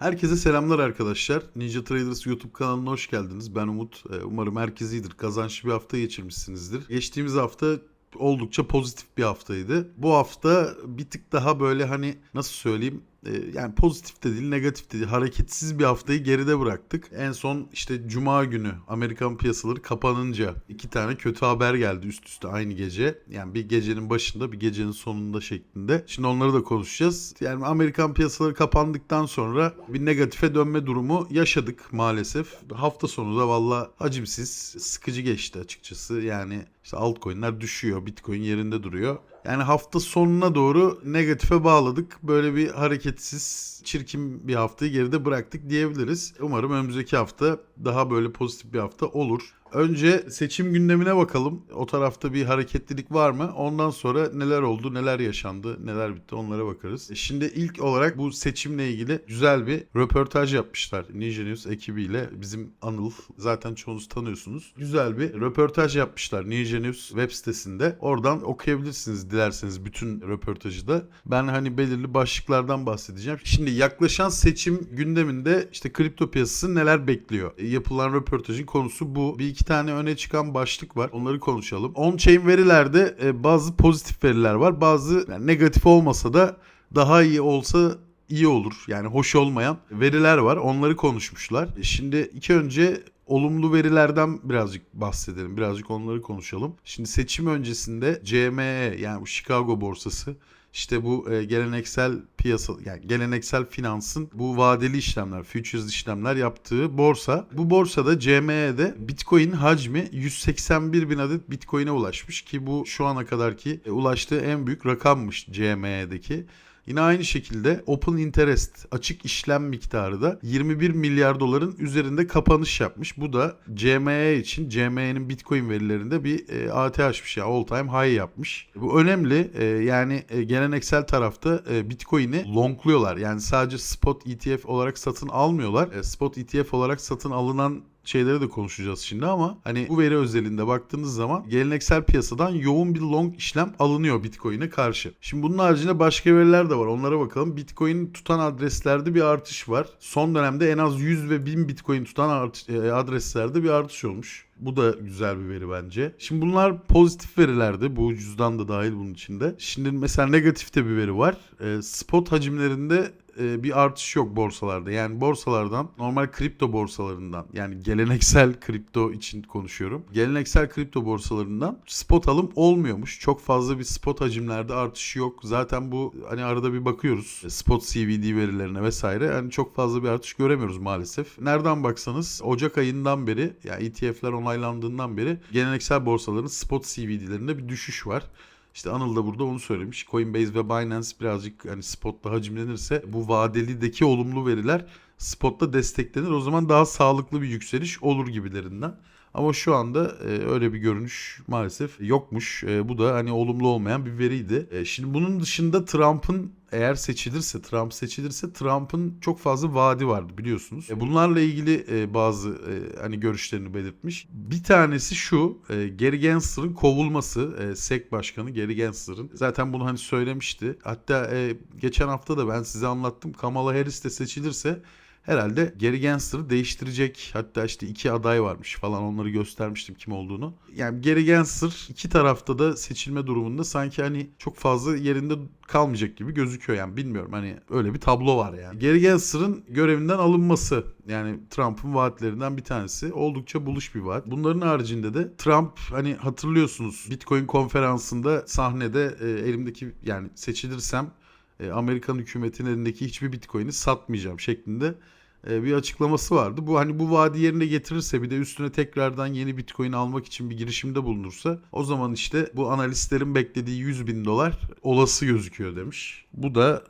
Herkese selamlar arkadaşlar. Ninja Traders YouTube kanalına hoş geldiniz. Ben Umut. Ee, Umarım herkes iyidir. Kazançlı bir hafta geçirmişsinizdir. Geçtiğimiz hafta oldukça pozitif bir haftaydı. Bu hafta bir tık daha böyle hani nasıl söyleyeyim yani pozitif de değil negatif de değil hareketsiz bir haftayı geride bıraktık. En son işte cuma günü Amerikan piyasaları kapanınca iki tane kötü haber geldi üst üste aynı gece. Yani bir gecenin başında bir gecenin sonunda şeklinde. Şimdi onları da konuşacağız. Yani Amerikan piyasaları kapandıktan sonra bir negatife dönme durumu yaşadık maalesef. Hafta sonu da valla hacimsiz, sıkıcı geçti açıkçası. Yani işte altcoin'ler düşüyor, Bitcoin yerinde duruyor. Yani hafta sonuna doğru negatife bağladık. Böyle bir hareketsiz, çirkin bir haftayı geride bıraktık diyebiliriz. Umarım önümüzdeki hafta daha böyle pozitif bir hafta olur. Önce seçim gündemine bakalım. O tarafta bir hareketlilik var mı? Ondan sonra neler oldu, neler yaşandı, neler bitti onlara bakarız. Şimdi ilk olarak bu seçimle ilgili güzel bir röportaj yapmışlar. Ninja News ekibiyle bizim Anıl zaten çoğunuz tanıyorsunuz. Güzel bir röportaj yapmışlar Ninja News web sitesinde. Oradan okuyabilirsiniz dilerseniz bütün röportajı da. Ben hani belirli başlıklardan bahsedeceğim. Şimdi yaklaşan seçim gündeminde işte kripto piyasası neler bekliyor? E, Yapılan röportajın konusu bu. Bir iki tane öne çıkan başlık var. Onları konuşalım. On-chain verilerde e, bazı pozitif veriler var. Bazı yani negatif olmasa da daha iyi olsa iyi olur. Yani hoş olmayan veriler var. Onları konuşmuşlar. E, Şimdi iki önce olumlu verilerden birazcık bahsedelim. Birazcık onları konuşalım. Şimdi seçim öncesinde CME yani Chicago borsası işte bu e, geleneksel piyasa yani geleneksel finansın bu vadeli işlemler, futures işlemler yaptığı borsa. Bu borsada CME'de Bitcoin hacmi 181 bin adet Bitcoin'e ulaşmış ki bu şu ana kadarki e, ulaştığı en büyük rakammış CME'deki. Yine aynı şekilde Open Interest açık işlem miktarı da 21 milyar doların üzerinde kapanış yapmış. Bu da CME için CME'nin Bitcoin verilerinde bir e, ATH'miş ya all time high yapmış. Bu önemli. E, yani e, geleneksel tarafta e, Bitcoin'i longluyorlar. Yani sadece spot ETF olarak satın almıyorlar. E, spot ETF olarak satın alınan şeyleri de konuşacağız şimdi ama hani bu veri özelinde baktığınız zaman geleneksel piyasadan yoğun bir long işlem alınıyor Bitcoin'e karşı. Şimdi bunun haricinde başka veriler de var. Onlara bakalım. Bitcoin tutan adreslerde bir artış var. Son dönemde en az 100 ve 1000 Bitcoin tutan e, adreslerde bir artış olmuş. Bu da güzel bir veri bence. Şimdi bunlar pozitif verilerdi. Bu cüzdan da dahil bunun içinde. Şimdi mesela negatifte bir veri var. E, spot hacimlerinde bir artış yok borsalarda. Yani borsalardan normal kripto borsalarından yani geleneksel kripto için konuşuyorum. Geleneksel kripto borsalarından spot alım olmuyormuş. Çok fazla bir spot hacimlerde artış yok. Zaten bu hani arada bir bakıyoruz spot CVD verilerine vesaire. Yani çok fazla bir artış göremiyoruz maalesef. Nereden baksanız Ocak ayından beri yani ETF'ler onaylandığından beri geleneksel borsaların spot CVD'lerinde bir düşüş var. İşte Anıl da burada onu söylemiş. Coinbase ve Binance birazcık hani spotta hacimlenirse bu vadelideki olumlu veriler spotta desteklenir. O zaman daha sağlıklı bir yükseliş olur gibilerinden. Ama şu anda e, öyle bir görünüş maalesef yokmuş. E, bu da hani olumlu olmayan bir veriydi. E, şimdi bunun dışında Trump'ın eğer seçilirse, Trump seçilirse Trump'ın çok fazla vaadi vardı biliyorsunuz. E, bunlarla ilgili e, bazı e, hani görüşlerini belirtmiş. Bir tanesi şu, e, Gary Gensler'ın kovulması, e, SEC Başkanı Gary Gensler'ın. Zaten bunu hani söylemişti. Hatta geçen hafta da ben size anlattım. Kamala Harris de seçilirse herhalde Gary Gensler'ı değiştirecek. Hatta işte iki aday varmış falan onları göstermiştim kim olduğunu. Yani Gary Gensler iki tarafta da seçilme durumunda sanki hani çok fazla yerinde kalmayacak gibi gözüküyor yani bilmiyorum hani öyle bir tablo var yani. Gary Gensler'ın görevinden alınması yani Trump'ın vaatlerinden bir tanesi oldukça buluş bir vaat. Bunların haricinde de Trump hani hatırlıyorsunuz Bitcoin konferansında sahnede e, elimdeki yani seçilirsem e, Amerikan hükümetinin elindeki hiçbir Bitcoin'i satmayacağım şeklinde e, bir açıklaması vardı. Bu hani bu vaadi yerine getirirse bir de üstüne tekrardan yeni Bitcoin almak için bir girişimde bulunursa o zaman işte bu analistlerin beklediği 100 bin dolar olası gözüküyor demiş. Bu da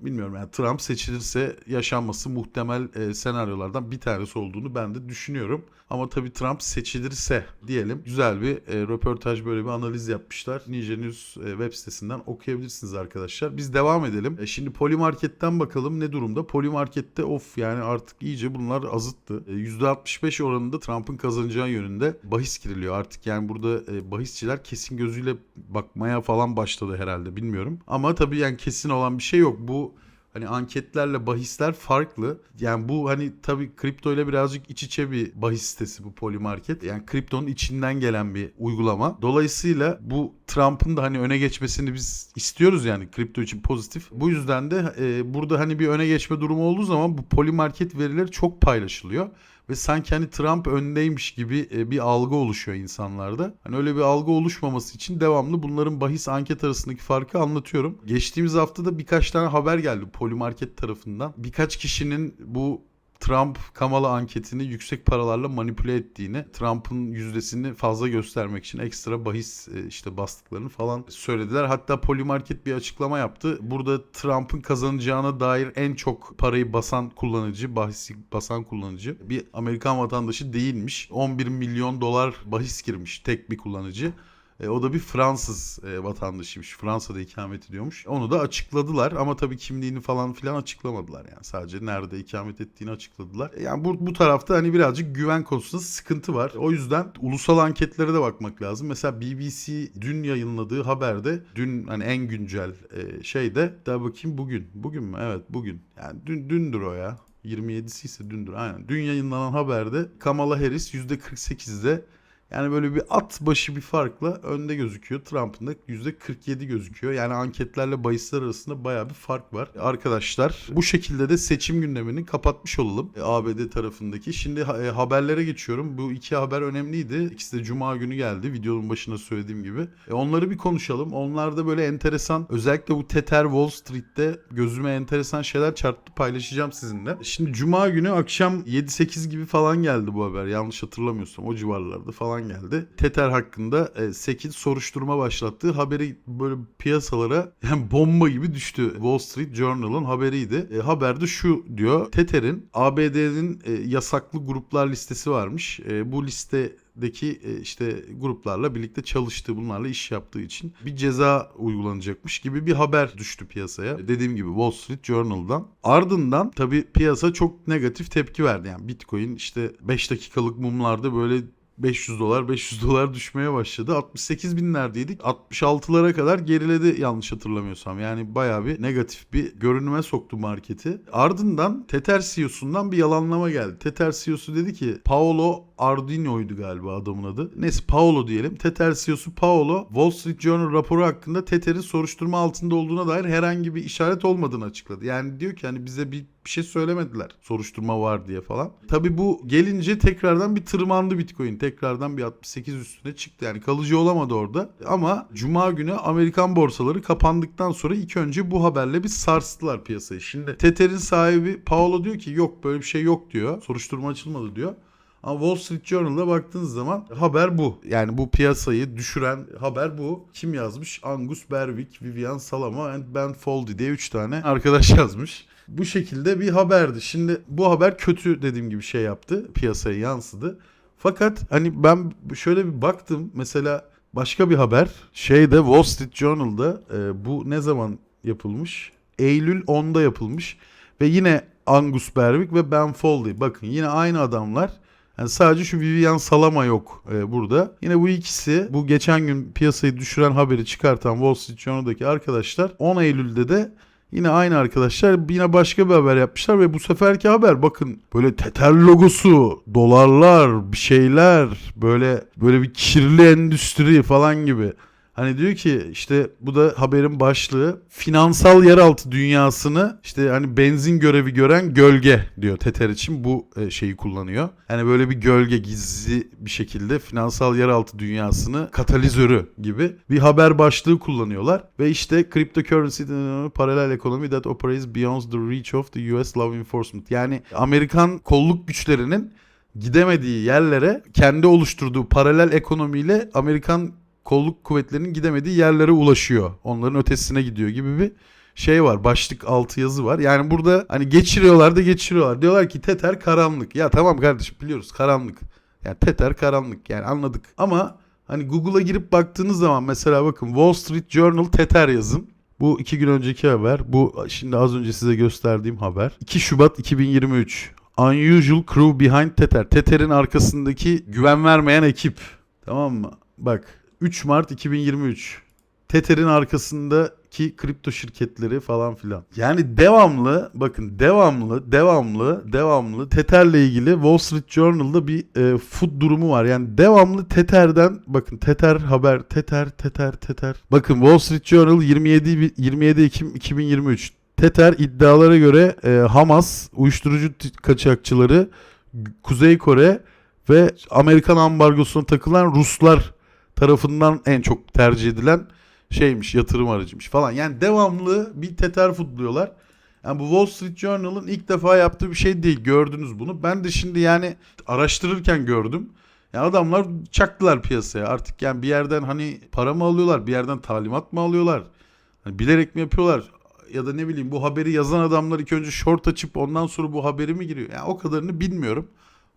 bilmiyorum yani Trump seçilirse yaşanması muhtemel e, senaryolardan bir tanesi olduğunu ben de düşünüyorum. Ama tabii Trump seçilirse diyelim güzel bir e, röportaj böyle bir analiz yapmışlar. Ninja News e, web sitesinden okuyabilirsiniz arkadaşlar. Biz devam edelim. E, şimdi Polymarket'ten bakalım ne durumda. Polymarket'te of yani artık iyice bunlar azıttı. E, %65 oranında Trump'ın kazanacağı yönünde bahis giriliyor. Artık yani burada e, bahisçiler kesin gözüyle bakmaya falan başladı herhalde bilmiyorum. Ama tabii yani kesin olan bir şey yok. Bu hani anketlerle bahisler farklı. Yani bu hani tabii kripto ile birazcık iç içe bir bahis sitesi bu Polymarket. Yani kriptonun içinden gelen bir uygulama. Dolayısıyla bu Trump'ın da hani öne geçmesini biz istiyoruz yani kripto için pozitif. Bu yüzden de e, burada hani bir öne geçme durumu olduğu zaman bu Polymarket verileri çok paylaşılıyor ve sanki hani Trump öndeymiş gibi e, bir algı oluşuyor insanlarda. Hani öyle bir algı oluşmaması için devamlı bunların bahis anket arasındaki farkı anlatıyorum. Geçtiğimiz hafta da birkaç tane haber geldi Polymarket tarafından. Birkaç kişinin bu Trump Kamala anketini yüksek paralarla manipüle ettiğini, Trump'ın yüzdesini fazla göstermek için ekstra bahis e, işte bastıklarını falan söylediler. Hatta Polymarket bir açıklama yaptı. Burada Trump'ın kazanacağına dair en çok parayı basan kullanıcı, bahis basan kullanıcı bir Amerikan vatandaşı değilmiş. 11 milyon dolar bahis girmiş tek bir kullanıcı. E, o da bir Fransız e, vatandaşıymış. Fransa'da ikamet ediyormuş. Onu da açıkladılar ama tabii kimliğini falan filan açıklamadılar yani. Sadece nerede ikamet ettiğini açıkladılar. E, yani bu, bu tarafta hani birazcık güven konusunda sıkıntı var. O yüzden ulusal anketlere de bakmak lazım. Mesela BBC dün yayınladığı haberde dün hani en güncel e, şeyde daha bakayım bugün. Bugün mü? Evet bugün. Yani dün dündür o ya. 27'si ise dündür aynen. Dün yayınlanan haberde Kamala Harris %48'de yani böyle bir at başı bir farkla önde gözüküyor. Trump'ın da %47 gözüküyor. Yani anketlerle bahisler arasında baya bir fark var. Arkadaşlar bu şekilde de seçim gündemini kapatmış olalım. E, ABD tarafındaki. Şimdi e, haberlere geçiyorum. Bu iki haber önemliydi. İkisi de cuma günü geldi. Videonun başında söylediğim gibi. E, onları bir konuşalım. Onlar da böyle enteresan. Özellikle bu Tether Wall Street'te gözüme enteresan şeyler çarptı. Paylaşacağım sizinle. Şimdi cuma günü akşam 7-8 gibi falan geldi bu haber. Yanlış hatırlamıyorsam o civarlarda falan geldi. Tether hakkında e, Sekil soruşturma başlattığı haberi böyle piyasalara yani bomba gibi düştü. Wall Street Journal'ın haberiydi. E, haberde şu diyor. Tether'in ABD'nin e, yasaklı gruplar listesi varmış. E, bu liste deki e, işte gruplarla birlikte çalıştığı, bunlarla iş yaptığı için bir ceza uygulanacakmış gibi bir haber düştü piyasaya. Dediğim gibi Wall Street Journal'dan. Ardından tabii piyasa çok negatif tepki verdi. Yani Bitcoin işte 5 dakikalık mumlarda böyle 500 dolar 500 dolar düşmeye başladı. 68 binlerdeydik. 66'lara kadar geriledi yanlış hatırlamıyorsam. Yani bayağı bir negatif bir görünüme soktu marketi. Ardından Tether CEO'sundan bir yalanlama geldi. Tether CEO'su dedi ki Paolo Ardino'ydu galiba adamın adı. Neyse Paolo diyelim. Tether CEO'su Paolo Wall Street Journal raporu hakkında Tether'in soruşturma altında olduğuna dair herhangi bir işaret olmadığını açıkladı. Yani diyor ki hani bize bir bir şey söylemediler. Soruşturma var diye falan. Tabi bu gelince tekrardan bir tırmandı Bitcoin. Tekrardan bir 68 üstüne çıktı. Yani kalıcı olamadı orada. Ama Cuma günü Amerikan borsaları kapandıktan sonra ilk önce bu haberle bir sarstılar piyasayı. Şimdi Tether'in sahibi Paolo diyor ki yok böyle bir şey yok diyor. Soruşturma açılmadı diyor. Ama Wall Street Journal'a baktığınız zaman haber bu. Yani bu piyasayı düşüren haber bu. Kim yazmış? Angus Berwick, Vivian Salama and Ben Foldy diye 3 tane arkadaş yazmış. Bu şekilde bir haberdi. Şimdi bu haber kötü dediğim gibi şey yaptı. Piyasaya yansıdı. Fakat hani ben şöyle bir baktım. Mesela başka bir haber. Şeyde Wall Street Journal'da e, bu ne zaman yapılmış? Eylül 10'da yapılmış. Ve yine Angus Berwick ve Ben Foley. Bakın yine aynı adamlar. Yani sadece şu Vivian Salama yok e, burada. Yine bu ikisi bu geçen gün piyasayı düşüren haberi çıkartan Wall Street Journal'daki arkadaşlar 10 Eylül'de de Yine aynı arkadaşlar yine başka bir haber yapmışlar ve bu seferki haber bakın böyle Tether logosu, dolarlar, bir şeyler böyle böyle bir kirli endüstri falan gibi. Hani diyor ki işte bu da haberin başlığı finansal yeraltı dünyasını işte hani benzin görevi gören gölge diyor Tether için bu e, şeyi kullanıyor. Hani böyle bir gölge gizli bir şekilde finansal yeraltı dünyasını katalizörü gibi bir haber başlığı kullanıyorlar. Ve işte cryptocurrency paralel ekonomi that operates beyond the reach of the US law enforcement. Yani Amerikan kolluk güçlerinin gidemediği yerlere kendi oluşturduğu paralel ekonomiyle Amerikan kolluk kuvvetlerinin gidemediği yerlere ulaşıyor. Onların ötesine gidiyor gibi bir şey var. Başlık altı yazı var. Yani burada hani geçiriyorlar da geçiriyorlar. Diyorlar ki Tether karanlık. Ya tamam kardeşim biliyoruz karanlık. Yani Tether karanlık yani anladık. Ama hani Google'a girip baktığınız zaman mesela bakın Wall Street Journal Tether yazın. Bu iki gün önceki haber. Bu şimdi az önce size gösterdiğim haber. 2 Şubat 2023. Unusual Crew Behind Tether. Tether'in arkasındaki güven vermeyen ekip. Tamam mı? Bak 3 Mart 2023. Tether'in arkasındaki kripto şirketleri falan filan. Yani devamlı bakın devamlı devamlı devamlı Tether'le ilgili Wall Street Journal'da bir e, food durumu var. Yani devamlı Tether'den bakın Tether haber Tether Tether Tether. Bakın Wall Street Journal 27 27 Ekim 2023 Tether iddialara göre e, Hamas uyuşturucu kaçakçıları Kuzey Kore ve Amerikan ambargosuna takılan Ruslar tarafından en çok tercih edilen şeymiş yatırım aracıymış falan. Yani devamlı bir teter futluyorlar. Yani bu Wall Street Journal'ın ilk defa yaptığı bir şey değil. Gördünüz bunu. Ben de şimdi yani araştırırken gördüm. Yani adamlar çaktılar piyasaya. Artık yani bir yerden hani para mı alıyorlar? Bir yerden talimat mı alıyorlar? Hani bilerek mi yapıyorlar? Ya da ne bileyim bu haberi yazan adamlar ilk önce short açıp ondan sonra bu haberi mi giriyor? Yani o kadarını bilmiyorum.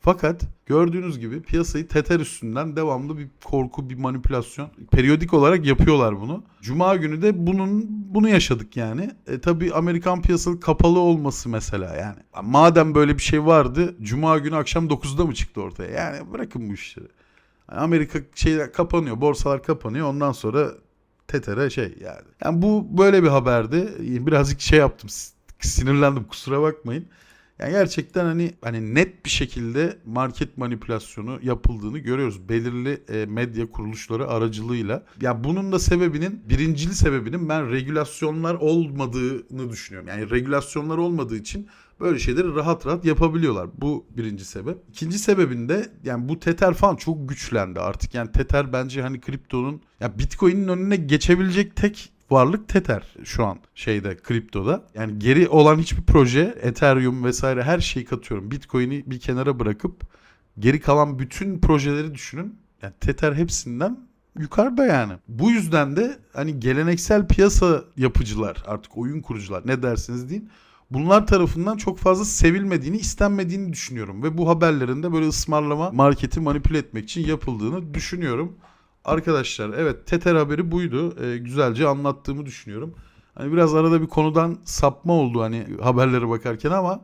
Fakat gördüğünüz gibi piyasayı teter üstünden devamlı bir korku, bir manipülasyon. Periyodik olarak yapıyorlar bunu. Cuma günü de bunun bunu yaşadık yani. E tabi Amerikan piyasası kapalı olması mesela yani. Madem böyle bir şey vardı, Cuma günü akşam 9'da mı çıktı ortaya? Yani bırakın bu işleri. Amerika şeyler kapanıyor, borsalar kapanıyor. Ondan sonra tetere şey yani. Yani bu böyle bir haberdi. Birazcık şey yaptım. Sinirlendim kusura bakmayın. Yani gerçekten hani hani net bir şekilde market manipülasyonu yapıldığını görüyoruz. Belirli e, medya kuruluşları aracılığıyla. Ya bunun da sebebinin birincil sebebinin ben regülasyonlar olmadığını düşünüyorum. Yani regülasyonlar olmadığı için böyle şeyleri rahat rahat yapabiliyorlar. Bu birinci sebep. İkinci sebebinde yani bu Tether falan çok güçlendi artık. Yani Tether bence hani kriptonun ya Bitcoin'in önüne geçebilecek tek varlık Tether şu an şeyde kriptoda. Yani geri olan hiçbir proje Ethereum vesaire her şeyi katıyorum. Bitcoin'i bir kenara bırakıp geri kalan bütün projeleri düşünün. Yani Tether hepsinden yukarıda yani. Bu yüzden de hani geleneksel piyasa yapıcılar artık oyun kurucular ne dersiniz deyin. Bunlar tarafından çok fazla sevilmediğini, istenmediğini düşünüyorum. Ve bu haberlerin de böyle ısmarlama marketi manipüle etmek için yapıldığını düşünüyorum. Arkadaşlar evet Tether haberi buydu. Ee, güzelce anlattığımı düşünüyorum. Hani biraz arada bir konudan sapma oldu hani haberlere bakarken ama e,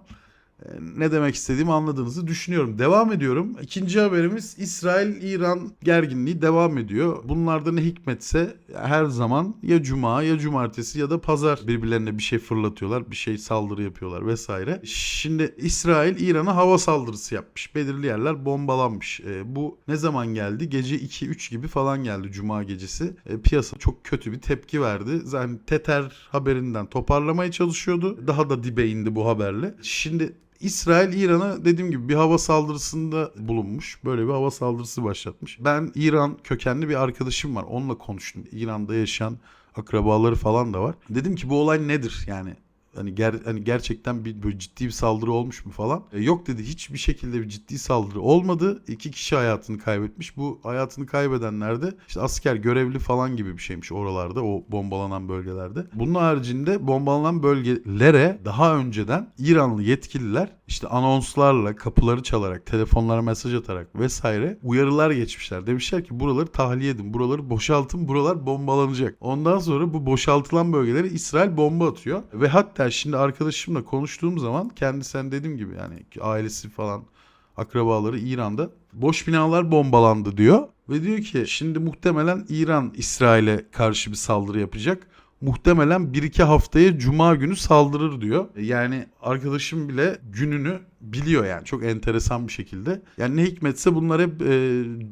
ne demek istediğimi anladığınızı düşünüyorum. Devam ediyorum. İkinci haberimiz İsrail-İran gerginliği devam ediyor. Bunlarda ne hikmetse her zaman ya cuma ya cumartesi ya da pazar birbirlerine bir şey fırlatıyorlar. Bir şey saldırı yapıyorlar vesaire. Şimdi İsrail İran'a hava saldırısı yapmış. Belirli yerler bombalanmış. E, bu ne zaman geldi? Gece 2-3 gibi falan geldi cuma gecesi. E, piyasa çok kötü bir tepki verdi. Zaten Teter haberinden toparlamaya çalışıyordu. Daha da dibe indi bu haberle. Şimdi İsrail İran'a dediğim gibi bir hava saldırısında bulunmuş. Böyle bir hava saldırısı başlatmış. Ben İran kökenli bir arkadaşım var. Onunla konuştum. İran'da yaşayan akrabaları falan da var. Dedim ki bu olay nedir? Yani hani, ger hani gerçekten bir böyle ciddi bir saldırı olmuş mu falan. E, yok dedi hiçbir şekilde bir ciddi saldırı olmadı. İki kişi hayatını kaybetmiş. Bu hayatını kaybedenler de işte asker görevli falan gibi bir şeymiş oralarda o bombalanan bölgelerde. Bunun haricinde bombalanan bölgelere daha önceden İranlı yetkililer işte anonslarla kapıları çalarak telefonlara mesaj atarak vesaire uyarılar geçmişler. Demişler ki buraları tahliye edin buraları boşaltın buralar bombalanacak. Ondan sonra bu boşaltılan bölgelere İsrail bomba atıyor ve hatta şimdi arkadaşımla konuştuğum zaman kendisinden dediğim gibi yani ailesi falan akrabaları İran'da boş binalar bombalandı diyor. Ve diyor ki şimdi muhtemelen İran İsrail'e karşı bir saldırı yapacak. Muhtemelen 1-2 haftaya cuma günü saldırır diyor. Yani arkadaşım bile gününü biliyor yani çok enteresan bir şekilde. Yani ne hikmetse bunlar hep e,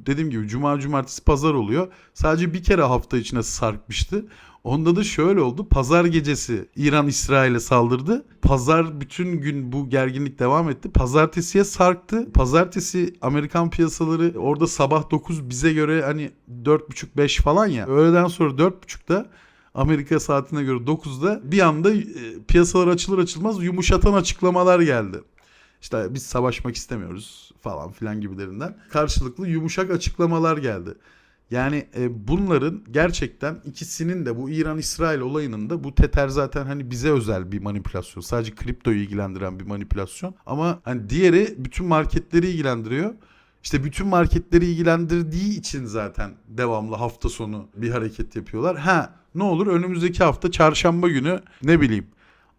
dediğim gibi cuma cumartesi pazar oluyor. Sadece bir kere hafta içine sarkmıştı. Onda da şöyle oldu. Pazar gecesi İran İsrail'e saldırdı. Pazar bütün gün bu gerginlik devam etti. Pazartesiye sarktı. Pazartesi Amerikan piyasaları orada sabah 9 bize göre hani 4.30-5 falan ya. Öğleden sonra 4.30'da Amerika saatine göre 9'da bir anda e, piyasalar açılır açılmaz yumuşatan açıklamalar geldi. İşte biz savaşmak istemiyoruz falan filan gibilerinden. Karşılıklı yumuşak açıklamalar geldi. Yani e, bunların gerçekten ikisinin de bu İran-İsrail olayının da bu Tether zaten hani bize özel bir manipülasyon. Sadece kriptoyu ilgilendiren bir manipülasyon. Ama hani diğeri bütün marketleri ilgilendiriyor. İşte bütün marketleri ilgilendirdiği için zaten devamlı hafta sonu bir hareket yapıyorlar. Ha ne olur önümüzdeki hafta çarşamba günü ne bileyim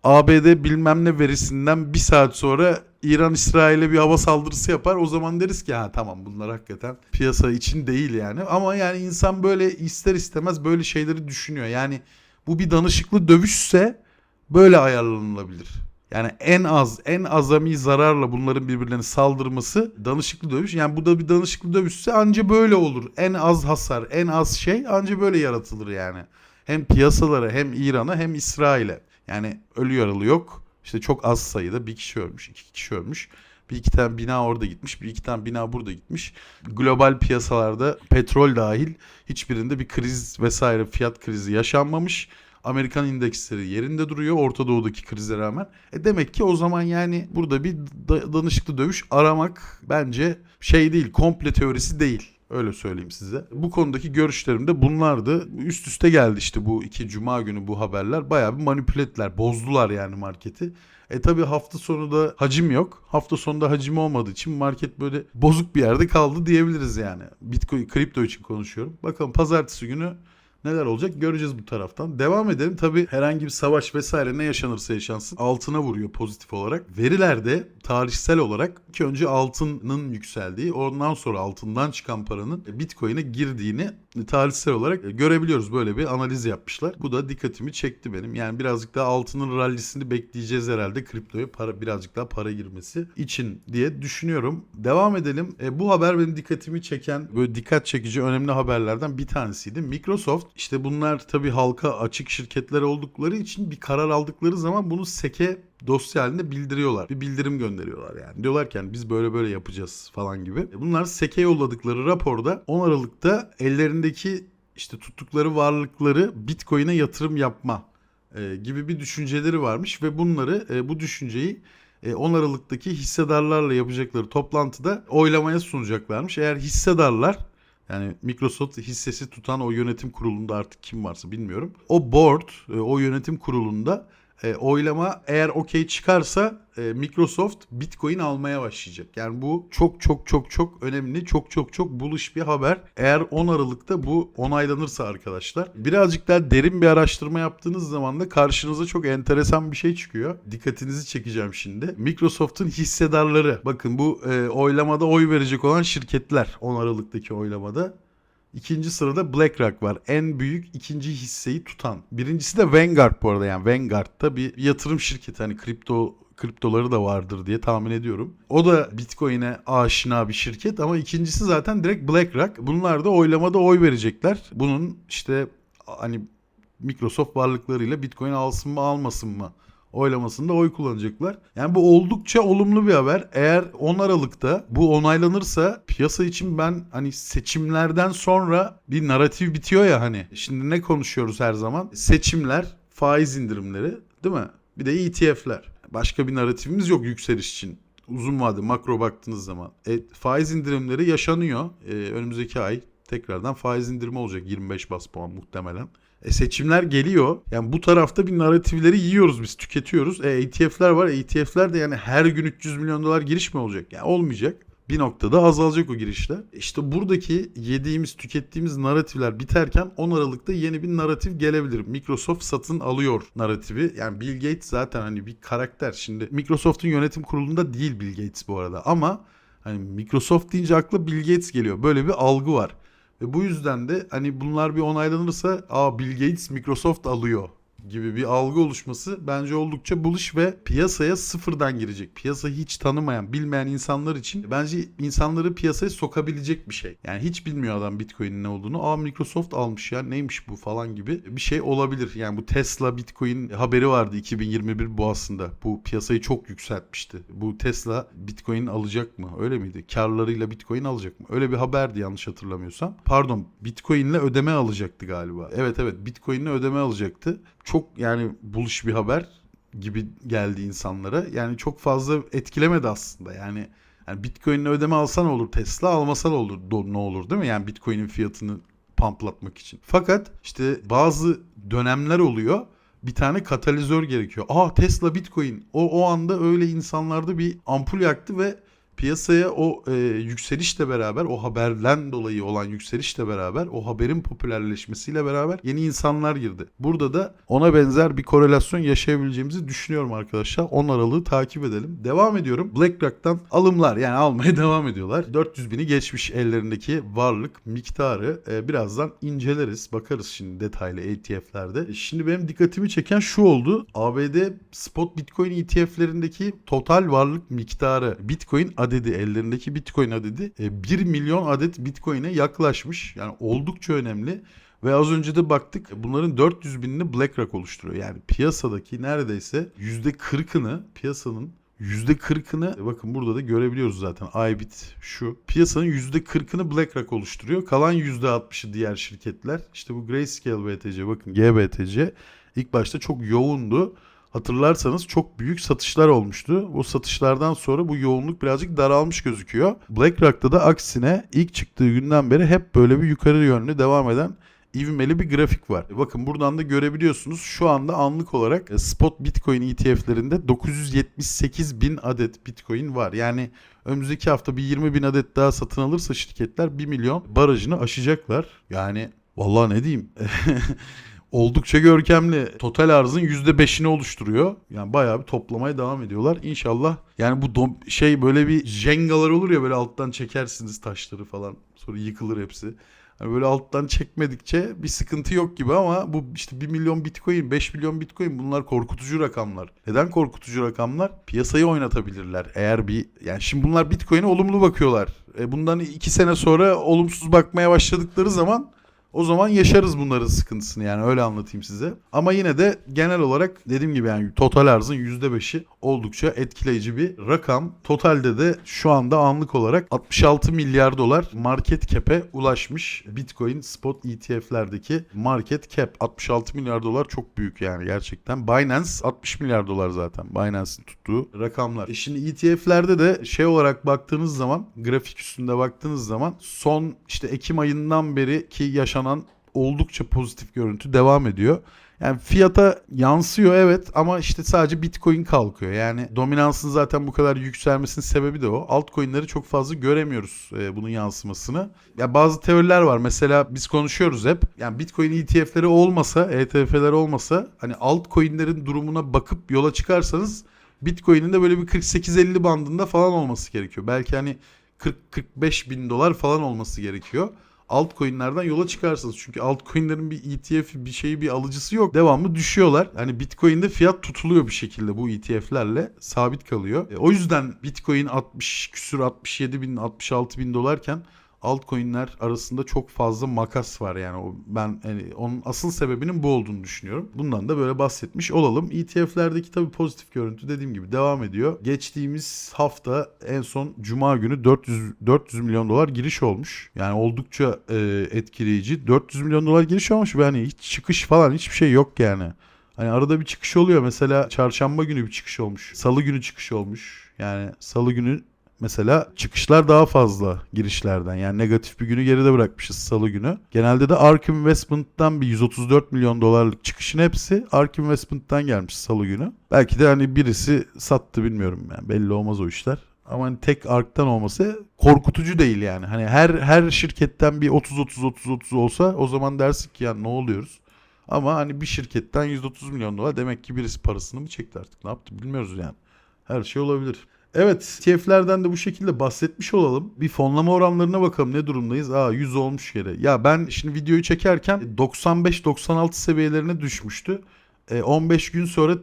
ABD bilmem ne verisinden bir saat sonra İran İsrail'e bir hava saldırısı yapar. O zaman deriz ki ha tamam bunlar hakikaten piyasa için değil yani. Ama yani insan böyle ister istemez böyle şeyleri düşünüyor. Yani bu bir danışıklı dövüşse böyle ayarlanılabilir. Yani en az en azami zararla bunların birbirlerine saldırması danışıklı dövüş. Yani bu da bir danışıklı dövüşse anca böyle olur. En az hasar, en az şey anca böyle yaratılır yani. Hem piyasalara hem İran'a hem İsrail'e. Yani ölü yaralı yok. İşte çok az sayıda bir kişi ölmüş, iki kişi ölmüş. Bir iki tane bina orada gitmiş, bir iki tane bina burada gitmiş. Global piyasalarda petrol dahil hiçbirinde bir kriz vesaire fiyat krizi yaşanmamış. Amerikan indeksleri yerinde duruyor Orta Doğu'daki krize rağmen. E demek ki o zaman yani burada bir da- danışıklı dövüş aramak bence şey değil, komple teorisi değil. Öyle söyleyeyim size. Bu konudaki görüşlerim de bunlardı. Üst üste geldi işte bu iki cuma günü bu haberler. Bayağı bir manipüle ettiler. Bozdular yani marketi. E tabi hafta sonu da hacim yok. Hafta sonunda hacim olmadığı için market böyle bozuk bir yerde kaldı diyebiliriz yani. Bitcoin, kripto için konuşuyorum. Bakalım pazartesi günü neler olacak göreceğiz bu taraftan. Devam edelim. Tabi herhangi bir savaş vesaire ne yaşanırsa yaşansın altına vuruyor pozitif olarak. Verilerde tarihsel olarak ilk önce altının yükseldiği ondan sonra altından çıkan paranın Bitcoin'e girdiğini tarihsel olarak görebiliyoruz. Böyle bir analiz yapmışlar. Bu da dikkatimi çekti benim. Yani birazcık daha altının rallisini bekleyeceğiz herhalde kriptoya para birazcık daha para girmesi için diye düşünüyorum. Devam edelim. E, bu haber benim dikkatimi çeken böyle dikkat çekici önemli haberlerden bir tanesiydi. Microsoft işte bunlar tabii halka açık şirketler oldukları için bir karar aldıkları zaman bunu seke dosya halinde bildiriyorlar. Bir bildirim gönderiyorlar yani. Diyorlar ki yani biz böyle böyle yapacağız falan gibi. E, Bunlar seke yolladıkları raporda 10 Aralık'ta ellerindeki işte tuttukları varlıkları Bitcoin'e yatırım yapma e, gibi bir düşünceleri varmış ve bunları e, bu düşünceyi e, 10 Aralık'taki hissedarlarla yapacakları toplantıda oylamaya sunacaklarmış. Eğer hissedarlar yani Microsoft hissesi tutan o yönetim kurulunda artık kim varsa bilmiyorum. O board, e, o yönetim kurulunda e, oylama eğer okey çıkarsa e, Microsoft Bitcoin almaya başlayacak. Yani bu çok çok çok çok önemli, çok çok çok buluş bir haber. Eğer 10 Aralık'ta bu onaylanırsa arkadaşlar. Birazcık daha derin bir araştırma yaptığınız zaman da karşınıza çok enteresan bir şey çıkıyor. Dikkatinizi çekeceğim şimdi. Microsoft'un hissedarları. Bakın bu e, oylamada oy verecek olan şirketler 10 Aralık'taki oylamada. İkinci sırada BlackRock var. En büyük ikinci hisseyi tutan. Birincisi de Vanguard bu arada yani Vanguard'da bir yatırım şirketi. Hani kripto kriptoları da vardır diye tahmin ediyorum. O da Bitcoin'e aşina bir şirket ama ikincisi zaten direkt BlackRock. Bunlar da oylamada oy verecekler. Bunun işte hani Microsoft varlıklarıyla Bitcoin alsın mı almasın mı oylamasında oy kullanacaklar. Yani bu oldukça olumlu bir haber. Eğer 10 Aralık'ta bu onaylanırsa piyasa için ben hani seçimlerden sonra bir narratif bitiyor ya hani. Şimdi ne konuşuyoruz her zaman? Seçimler, faiz indirimleri değil mi? Bir de ETF'ler. Başka bir narratifimiz yok yükseliş için. Uzun vade makro baktığınız zaman. E, faiz indirimleri yaşanıyor. E, önümüzdeki ay tekrardan faiz indirimi olacak 25 bas puan muhtemelen. E seçimler geliyor. Yani bu tarafta bir narratifleri yiyoruz biz, tüketiyoruz. E ETF'ler var. ETF'ler de yani her gün 300 milyon dolar giriş mi olacak? Yani olmayacak. Bir noktada azalacak o girişler. İşte buradaki yediğimiz, tükettiğimiz narratifler biterken 10 Aralık'ta yeni bir narratif gelebilir. Microsoft satın alıyor narratifi. Yani Bill Gates zaten hani bir karakter. Şimdi Microsoft'un yönetim kurulunda değil Bill Gates bu arada ama hani Microsoft deyince akla Bill Gates geliyor. Böyle bir algı var. Ve bu yüzden de hani bunlar bir onaylanırsa aa Bill Gates Microsoft alıyor gibi bir algı oluşması bence oldukça buluş ve piyasaya sıfırdan girecek. Piyasayı hiç tanımayan, bilmeyen insanlar için bence insanları piyasaya sokabilecek bir şey. Yani hiç bilmiyor adam Bitcoin'in ne olduğunu. Aa Microsoft almış ya neymiş bu falan gibi bir şey olabilir. Yani bu Tesla Bitcoin haberi vardı 2021 bu aslında. Bu piyasayı çok yükseltmişti. Bu Tesla Bitcoin alacak mı? Öyle miydi? Karlarıyla Bitcoin alacak mı? Öyle bir haberdi yanlış hatırlamıyorsam. Pardon Bitcoin'le ödeme alacaktı galiba. Evet evet Bitcoin'le ödeme alacaktı. Çok yani buluş bir haber gibi geldi insanlara. Yani çok fazla etkilemedi aslında. Yani, yani Bitcoin'le ödeme alsan olur Tesla, almasan olur ne olur değil mi? Yani Bitcoin'in fiyatını pamplatmak için. Fakat işte bazı dönemler oluyor. Bir tane katalizör gerekiyor. Aa Tesla Bitcoin. O o anda öyle insanlarda bir ampul yaktı ve piyasaya o e, yükselişle beraber o haberden dolayı olan yükselişle beraber o haberin popülerleşmesiyle beraber yeni insanlar girdi. Burada da ona benzer bir korelasyon yaşayabileceğimizi düşünüyorum arkadaşlar. 10 aralığı takip edelim. Devam ediyorum. BlackRock'tan alımlar yani almaya devam ediyorlar. 400 bini geçmiş ellerindeki varlık miktarı e, birazdan inceleriz. Bakarız şimdi detaylı ETF'lerde. E, Şimdi benim dikkatimi çeken şu oldu. ABD spot Bitcoin ETF'lerindeki total varlık miktarı Bitcoin adedi ellerindeki Bitcoin adedi e, 1 milyon adet Bitcoin'e yaklaşmış. Yani oldukça önemli. Ve az önce de baktık bunların 400 binini BlackRock oluşturuyor. Yani piyasadaki neredeyse %40'ını piyasanın %40'ını bakın burada da görebiliyoruz zaten. Ibit şu. Piyasanın %40'ını BlackRock oluşturuyor. Kalan %60'ı diğer şirketler. İşte bu Grayscale BTC bakın GBTC ilk başta çok yoğundu. Hatırlarsanız çok büyük satışlar olmuştu. O satışlardan sonra bu yoğunluk birazcık daralmış gözüküyor. BlackRock'ta da aksine ilk çıktığı günden beri hep böyle bir yukarı yönlü devam eden ivmeli bir grafik var. Bakın buradan da görebiliyorsunuz. Şu anda anlık olarak e, spot Bitcoin ETF'lerinde 978 bin adet Bitcoin var. Yani önümüzdeki hafta bir 20 bin adet daha satın alırsa şirketler 1 milyon barajını aşacaklar. Yani vallahi ne diyeyim oldukça görkemli. Total arzın %5'ini oluşturuyor. Yani bayağı bir toplamaya devam ediyorlar. İnşallah yani bu dom- şey böyle bir jengalar olur ya böyle alttan çekersiniz taşları falan. Sonra yıkılır hepsi. Hani böyle alttan çekmedikçe bir sıkıntı yok gibi ama bu işte 1 milyon bitcoin, 5 milyon bitcoin bunlar korkutucu rakamlar. Neden korkutucu rakamlar? Piyasayı oynatabilirler. Eğer bir yani şimdi bunlar bitcoin'e olumlu bakıyorlar. E bundan 2 sene sonra olumsuz bakmaya başladıkları zaman o zaman yaşarız bunların sıkıntısını yani öyle anlatayım size. Ama yine de genel olarak dediğim gibi yani total arzın %5'i oldukça etkileyici bir rakam. Totalde de şu anda anlık olarak 66 milyar dolar market cap'e ulaşmış. Bitcoin spot ETF'lerdeki market cap 66 milyar dolar çok büyük yani gerçekten. Binance 60 milyar dolar zaten. Binance'in tuttuğu rakamlar. E şimdi ETF'lerde de şey olarak baktığınız zaman grafik üstünde baktığınız zaman son işte Ekim ayından beri ki yaşanan oldukça pozitif görüntü devam ediyor. Yani fiyata yansıyor evet ama işte sadece Bitcoin kalkıyor. Yani dominansın zaten bu kadar yükselmesinin sebebi de o. Altcoin'leri çok fazla göremiyoruz e, bunun yansımasını. Ya bazı teoriler var. Mesela biz konuşuyoruz hep. Yani Bitcoin ETF'leri olmasa, ETF'ler olmasa hani altcoin'lerin durumuna bakıp yola çıkarsanız Bitcoin'in de böyle bir 48-50 bandında falan olması gerekiyor. Belki hani 40-45 bin dolar falan olması gerekiyor altcoin'lerden yola çıkarsınız. Çünkü altcoin'lerin bir ETF bir şeyi bir alıcısı yok. Devamlı düşüyorlar. Hani Bitcoin'de fiyat tutuluyor bir şekilde bu ETF'lerle sabit kalıyor. E, o yüzden Bitcoin 60 küsür 67 bin 66 bin dolarken altcoin'ler arasında çok fazla makas var yani ben yani onun asıl sebebinin bu olduğunu düşünüyorum. Bundan da böyle bahsetmiş olalım. ETF'lerdeki tabii pozitif görüntü dediğim gibi devam ediyor. Geçtiğimiz hafta en son cuma günü 400 400 milyon dolar giriş olmuş. Yani oldukça e, etkileyici. 400 milyon dolar giriş olmuş ve hani hiç çıkış falan hiçbir şey yok yani. Hani arada bir çıkış oluyor. Mesela çarşamba günü bir çıkış olmuş. Salı günü çıkış olmuş. Yani salı günü Mesela çıkışlar daha fazla girişlerden. Yani negatif bir günü geride bırakmışız salı günü. Genelde de Ark Investment'tan bir 134 milyon dolarlık çıkışın hepsi Ark Investment'tan gelmiş salı günü. Belki de hani birisi sattı bilmiyorum yani belli olmaz o işler. Ama hani tek Ark'tan olması korkutucu değil yani. Hani her her şirketten bir 30 30 30 30 olsa o zaman dersin ki ya ne oluyoruz? Ama hani bir şirketten 130 milyon dolar demek ki birisi parasını mı çekti artık ne yaptı bilmiyoruz yani. Her şey olabilir. Evet TF'lerden de bu şekilde bahsetmiş olalım. Bir fonlama oranlarına bakalım ne durumdayız. Aa 100 olmuş yere. Ya ben şimdi videoyu çekerken 95-96 seviyelerine düşmüştü. E, 15 gün sonra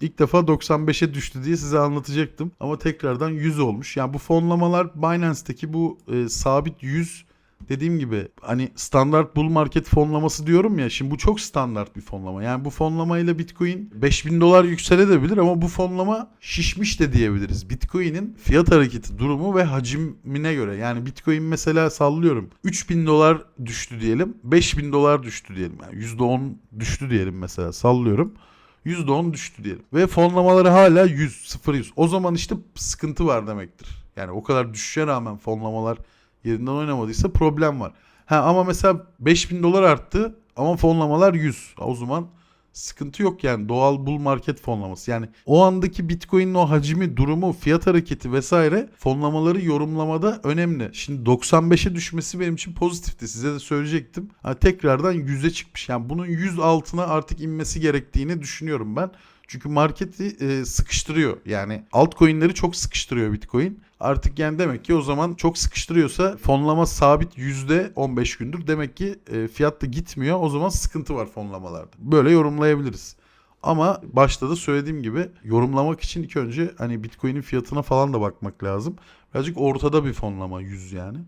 ilk defa 95'e düştü diye size anlatacaktım. Ama tekrardan 100 olmuş. Yani bu fonlamalar Binance'teki bu e, sabit 100 dediğim gibi hani standart bull market fonlaması diyorum ya şimdi bu çok standart bir fonlama. Yani bu fonlamayla Bitcoin 5000 dolar yükselebilir ama bu fonlama şişmiş de diyebiliriz. Bitcoin'in fiyat hareketi durumu ve hacimine göre. Yani Bitcoin mesela sallıyorum 3000 dolar düştü diyelim 5000 dolar düştü diyelim. Yani %10 düştü diyelim mesela sallıyorum. %10 düştü diyelim. Ve fonlamaları hala 100, 0, 100. O zaman işte sıkıntı var demektir. Yani o kadar düşüşe rağmen fonlamalar yerinden oynamadıysa problem var. Ha ama mesela 5000 dolar arttı ama fonlamalar 100. O zaman Sıkıntı yok yani doğal bull market fonlaması. Yani o andaki Bitcoin'in o hacmi, durumu, fiyat hareketi vesaire fonlamaları yorumlamada önemli. Şimdi 95'e düşmesi benim için pozitifti. Size de söyleyecektim. Ha, tekrardan 100'e çıkmış. Yani bunun 100 altına artık inmesi gerektiğini düşünüyorum ben. Çünkü marketi e, sıkıştırıyor. Yani altcoin'leri çok sıkıştırıyor Bitcoin. Artık yani demek ki o zaman çok sıkıştırıyorsa fonlama sabit %15 gündür. Demek ki e, fiyat da gitmiyor. O zaman sıkıntı var fonlamalarda. Böyle yorumlayabiliriz. Ama başta da söylediğim gibi yorumlamak için ilk önce hani Bitcoin'in fiyatına falan da bakmak lazım. Birazcık ortada bir fonlama 100 yani.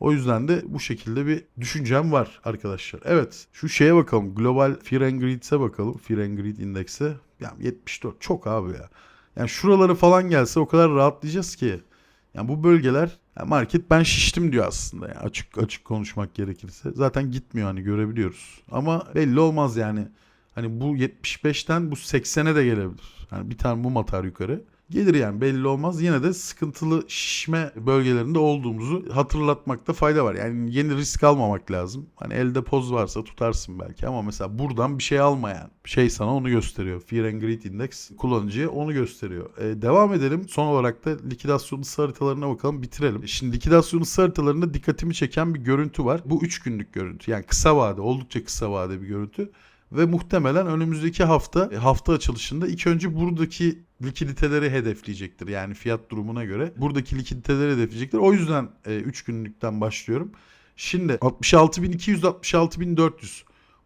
O yüzden de bu şekilde bir düşüncem var arkadaşlar. Evet şu şeye bakalım. Global Fear and Greed'e bakalım. Fear and Greed indekse. Yani 74 çok abi ya. Yani şuraları falan gelse o kadar rahatlayacağız ki. Yani bu bölgeler yani market ben şiştim diyor aslında. Yani açık açık konuşmak gerekirse. Zaten gitmiyor hani görebiliyoruz. Ama belli olmaz yani. Hani bu 75'ten bu 80'e de gelebilir. Yani bir tane mum atar yukarı. Gelir yani belli olmaz. Yine de sıkıntılı şişme bölgelerinde olduğumuzu hatırlatmakta fayda var. Yani yeni risk almamak lazım. Hani elde poz varsa tutarsın belki ama mesela buradan bir şey almayan şey sana onu gösteriyor. Fear and Greed Index kullanıcıya onu gösteriyor. Ee, devam edelim. Son olarak da likidasyon ısı haritalarına bakalım bitirelim. Şimdi likidasyon ısı haritalarında dikkatimi çeken bir görüntü var. Bu 3 günlük görüntü. Yani kısa vade oldukça kısa vade bir görüntü ve muhtemelen önümüzdeki hafta e, hafta açılışında ilk önce buradaki likiditeleri hedefleyecektir. Yani fiyat durumuna göre buradaki likiditeleri hedefleyecektir. O yüzden 3 günlükten başlıyorum. Şimdi 66.200 66.400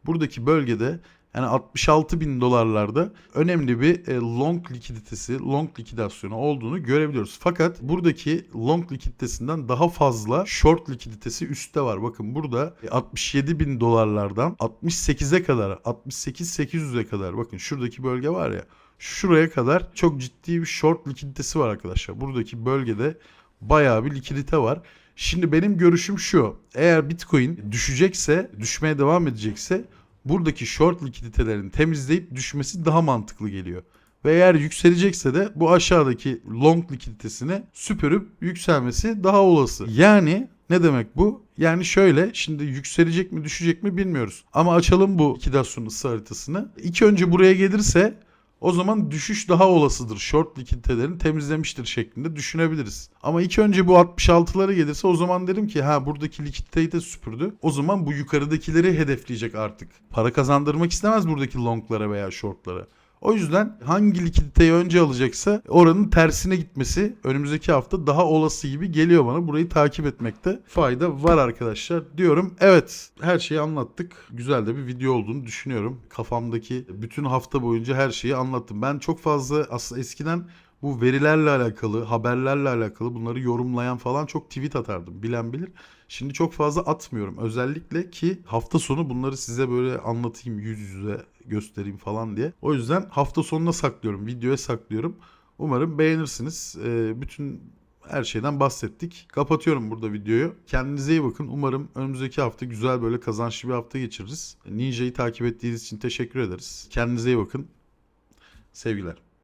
buradaki bölgede yani 66 bin dolarlarda önemli bir e, long likiditesi, long likidasyonu olduğunu görebiliyoruz. Fakat buradaki long likiditesinden daha fazla short likiditesi üstte var. Bakın burada e, 67 bin dolarlardan 68'e kadar, 68 800'e kadar bakın şuradaki bölge var ya şuraya kadar çok ciddi bir short likiditesi var arkadaşlar. Buradaki bölgede bayağı bir likidite var. Şimdi benim görüşüm şu. Eğer Bitcoin düşecekse, düşmeye devam edecekse buradaki short likiditelerin temizleyip düşmesi daha mantıklı geliyor. Ve eğer yükselecekse de bu aşağıdaki long likiditesini süpürüp yükselmesi daha olası. Yani ne demek bu? Yani şöyle şimdi yükselecek mi düşecek mi bilmiyoruz. Ama açalım bu likidasyon ısı haritasını. İlk önce buraya gelirse o zaman düşüş daha olasıdır. Short likiditelerini temizlemiştir şeklinde düşünebiliriz. Ama ilk önce bu 66'lara gelirse o zaman derim ki ha buradaki likiditeyi de süpürdü. O zaman bu yukarıdakileri hedefleyecek artık. Para kazandırmak istemez buradaki longlara veya shortlara. O yüzden hangi likiditeyi önce alacaksa oranın tersine gitmesi önümüzdeki hafta daha olası gibi geliyor bana. Burayı takip etmekte fayda var arkadaşlar diyorum. Evet her şeyi anlattık. Güzel de bir video olduğunu düşünüyorum. Kafamdaki bütün hafta boyunca her şeyi anlattım. Ben çok fazla aslında eskiden bu verilerle alakalı, haberlerle alakalı bunları yorumlayan falan çok tweet atardım. Bilen bilir. Şimdi çok fazla atmıyorum. Özellikle ki hafta sonu bunları size böyle anlatayım yüz yüze göstereyim falan diye. O yüzden hafta sonuna saklıyorum. Videoya saklıyorum. Umarım beğenirsiniz. Ee, bütün her şeyden bahsettik. Kapatıyorum burada videoyu. Kendinize iyi bakın. Umarım önümüzdeki hafta güzel böyle kazançlı bir hafta geçiririz. Ninja'yı takip ettiğiniz için teşekkür ederiz. Kendinize iyi bakın. Sevgiler.